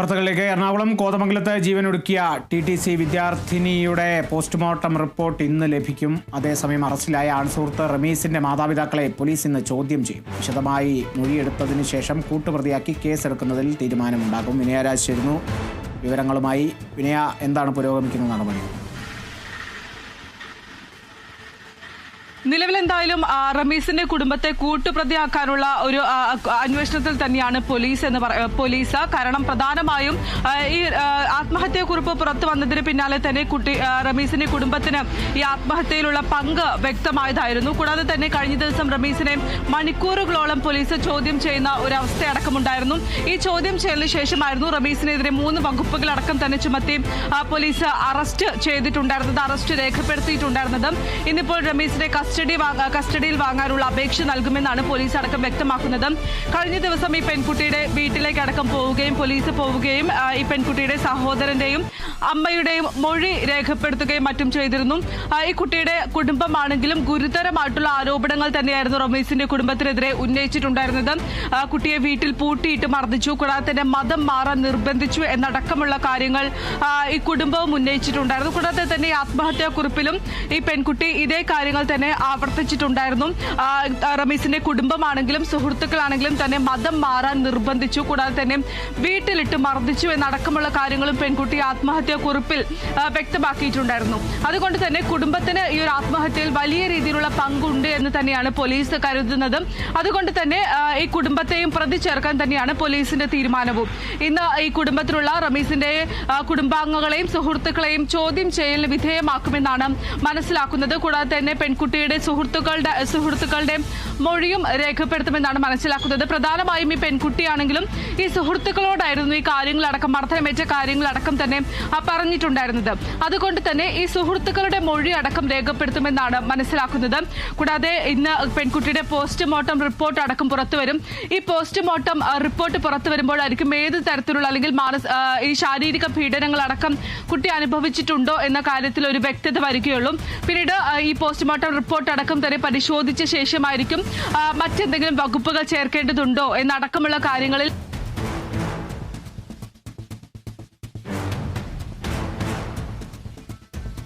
വാർത്തകളിലേക്ക് എറണാകുളം കോതമംഗലത്ത് ജീവനൊടുക്കിയ ടി ടി സി വിദ്യാർത്ഥിനിയുടെ പോസ്റ്റ്മോർട്ടം റിപ്പോർട്ട് ഇന്ന് ലഭിക്കും. അതേസമയം അറസ്റ്റിലായ ആൺസുഹൃത്ത് റമീസിന്റെ മാതാപിതാക്കളെ പോലീസ് ഇന്ന് ചോദ്യം ചെയ്യും. വിശദമായി മൊഴിയെടുത്തതിനു ശേഷം കൂട്ടുപ്രതിയാക്കി കേസെടുക്കുന്നതിൽ തീരുമാനമുണ്ടാകും. വിനയരാജ് ചേരുന്നു. വിവരങ്ങളുമായി വിനയ എന്താണ് പുരോഗമിക്കുന്ന നടപടി? നിലവിൽ എന്തായാലും റമീസിന്റെ കുടുംബത്തെ കൂട്ടുപ്രതിയാക്കാനുള്ള ഒരു അന്വേഷണത്തിൽ തന്നെയാണ് പോലീസ് എന്ന് പോലീസ് കാരണം പ്രധാനമായും ഈ ആത്മഹത്യക്കുറിപ്പ് പുറത്തു വന്നതിന് പിന്നാലെ തന്നെ കുട്ടി റമീസിന്റെ കുടുംബത്തിന് ഈ ആത്മഹത്യയിലുള്ള പങ്ക് വ്യക്തമായതായിരുന്നു. കൂടാതെ തന്നെ കഴിഞ്ഞ ദിവസം റമീസിനെ മണിക്കൂറുകളോളം പോലീസ് ചോദ്യം ചെയ്യുന്ന ഒരു അവസ്ഥയടക്കമുണ്ടായിരുന്നു ഈ ചോദ്യം ചെയ്യലിന് ശേഷമായിരുന്നു റമീസിനെതിരെ മൂന്ന് വകുപ്പുകളടക്കം തന്നെ ചുമത്തി പോലീസ് അറസ്റ്റ് ചെയ്തിട്ടുണ്ടായിരുന്നത് അറസ്റ്റ് രേഖപ്പെടുത്തിയിട്ടുണ്ടായിരുന്നത്. ഇന്നിപ്പോൾ റമീസിനെ കസ്റ്റഡി കസ്റ്റഡിയിൽ വാങ്ങാനുള്ള അപേക്ഷ നൽകുമെന്നാണ് പോലീസ് അടക്കം വ്യക്തമാക്കുന്നത്. കഴിഞ്ഞ ദിവസം ഈ പെൺകുട്ടിയുടെ വീട്ടിലേക്ക് അടക്കം പോവുകയും പോലീസ് പോവുകയും ഈ പെൺകുട്ടിയുടെ സഹോദരന്റെയും അമ്മയുടെയും മൊഴി രേഖപ്പെടുത്തുകയും മറ്റും ചെയ്തിരുന്നു. ഈ കുട്ടിയുടെ കുടുംബമാണെങ്കിലും ഗുരുതരമായിട്ടുള്ള ആരോപണങ്ങൾ തന്നെയായിരുന്നു റമീസിന്റെ കുടുംബത്തിനെതിരെ ഉന്നയിച്ചിട്ടുണ്ടായിരുന്നത്. കുട്ടിയെ വീട്ടിൽ പൂട്ടിയിട്ട് മർദ്ദിച്ചു കൂടാതെ തന്നെ മതം മാറാൻ നിർബന്ധിച്ചു എന്നടക്കമുള്ള കാര്യങ്ങൾ ഈ കുടുംബവും ഉന്നയിച്ചിട്ടുണ്ടായിരുന്നു. കൂടാതെ തന്നെ ഈ ആത്മഹത്യാ കുറിപ്പിലും ഈ പെൺകുട്ടി ഇതേ കാര്യങ്ങൾ തന്നെ ആവർത്തിച്ചിട്ടുണ്ടായിരുന്നു. റമീസിന്റെ കുടുംബമാണെങ്കിലും സുഹൃത്തുക്കളാണെങ്കിലും തന്നെ മതം മാറാൻ നിർബന്ധിച്ചു. കൂടാതെ തന്നെ വീട്ടിലിട്ട് മർദ്ദിച്ചു എന്നടക്കമുള്ള കാര്യങ്ങളും പെൺകുട്ടി ആത്മഹത്യാ കുറിപ്പിൽ വ്യക്തമാക്കിയിട്ടുണ്ടായിരുന്നു. അതുകൊണ്ട് തന്നെ കുടുംബത്തിന് ഈ ഒരു ആത്മഹത്യയിൽ വലിയ രീതിയിലുള്ള പങ്കുണ്ട് എന്ന് തന്നെയാണ് പോലീസ് കരുതുന്നത്. അതുകൊണ്ട് തന്നെ ഈ കുടുംബത്തെയും പ്രതി ചേർക്കാൻ തന്നെയാണ് പോലീസിന്റെ തീരുമാനവും. ഇന്ന് ഈ കുടുംബത്തിലുള്ള റമീസിന്റെ കുടുംബാംഗങ്ങളെയും സുഹൃത്തുക്കളെയും ചോദ്യം ചെയ്യലിന് വിധേയമാക്കുമെന്നാണ് മനസ്സിലാക്കുന്നത്. കൂടാതെ തന്നെ പെൺകുട്ടിയുടെ സുഹൃത്തുക്കളുടെ സുഹൃത്തുക്കളുടെ മൊഴിയും രേഖപ്പെടുത്തുമെന്നാണ് മനസ്സിലാക്കുന്നത്. പ്രധാനമായും ഈ പെൺകുട്ടിയാണെങ്കിലും ഈ സുഹൃത്തുക്കളോടായിരുന്നു ഈ കാര്യങ്ങളടക്കം മർദ്ദനമേറ്റ കാര്യങ്ങളടക്കം തന്നെ പറഞ്ഞിട്ടുണ്ടായിരുന്നത്. അതുകൊണ്ട് തന്നെ ഈ സുഹൃത്തുക്കളുടെ മൊഴി അടക്കം രേഖപ്പെടുത്തുമെന്നാണ് മനസ്സിലാക്കുന്നത്. കൂടാതെ ഇന്ന് പെൺകുട്ടിയുടെ പോസ്റ്റ്മോർട്ടം റിപ്പോർട്ട് അടക്കം പുറത്തുവരും ഈ പോസ്റ്റ്മോർട്ടം റിപ്പോർട്ട് പുറത്തു വരുമ്പോഴായിരിക്കും ഏത് തരത്തിലുള്ള അല്ലെങ്കിൽ ഈ ശാരീരിക പീഡനങ്ങളടക്കം കുട്ടി അനുഭവിച്ചിട്ടുണ്ടോ എന്ന കാര്യത്തിൽ ഒരു വ്യക്തത വരികയുള്ളൂ. പിന്നീട് ഈ പോസ്റ്റ്മോർട്ടം റിപ്പോർട്ട് അടക്കം തന്നെ പരിശോധിച്ച ശേഷമായിരിക്കും മറ്റെന്തെങ്കിലും വകുപ്പുകൾ ചേർക്കേണ്ടതുണ്ടോ എന്നടക്കമുള്ള കാര്യങ്ങളിൽ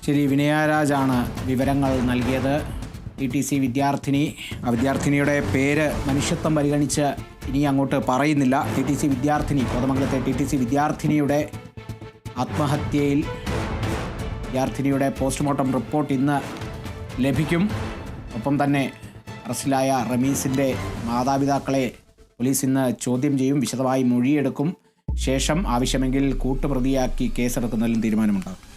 ശരി വിനയരാജാണ് വിവരങ്ങൾ നൽകിയത്. ടി ടി സി വിദ്യാർത്ഥിനി ആ വിദ്യാർത്ഥിനിയുടെ പേര് മനുഷ്യത്വം പരിഗണിച്ച് ഇനി അങ്ങോട്ട് പറയുന്നില്ല. ടി ടി സി വിദ്യാർത്ഥിനി കോതമംഗലത്തെ ടി ടി സി വിദ്യാർത്ഥിനിയുടെ ആത്മഹത്യയിൽ വിദ്യാർത്ഥിനിയുടെ പോസ്റ്റ്മോർട്ടം റിപ്പോർട്ട് ഇന്ന് ലഭിക്കും. ഒപ്പം തന്നെ അറസ്റ്റിലായ റമീസിന്റെ മാതാപിതാക്കളെ പോലീസ് ഇന്ന് ചോദ്യം ചെയ്യും വിശദമായി മൊഴിയെടുക്കും. ശേഷം ആവശ്യമെങ്കിൽ കൂട്ടുപ്രതിയാക്കി കേസെടുക്കുന്നതിലും തീരുമാനമുണ്ടാകും.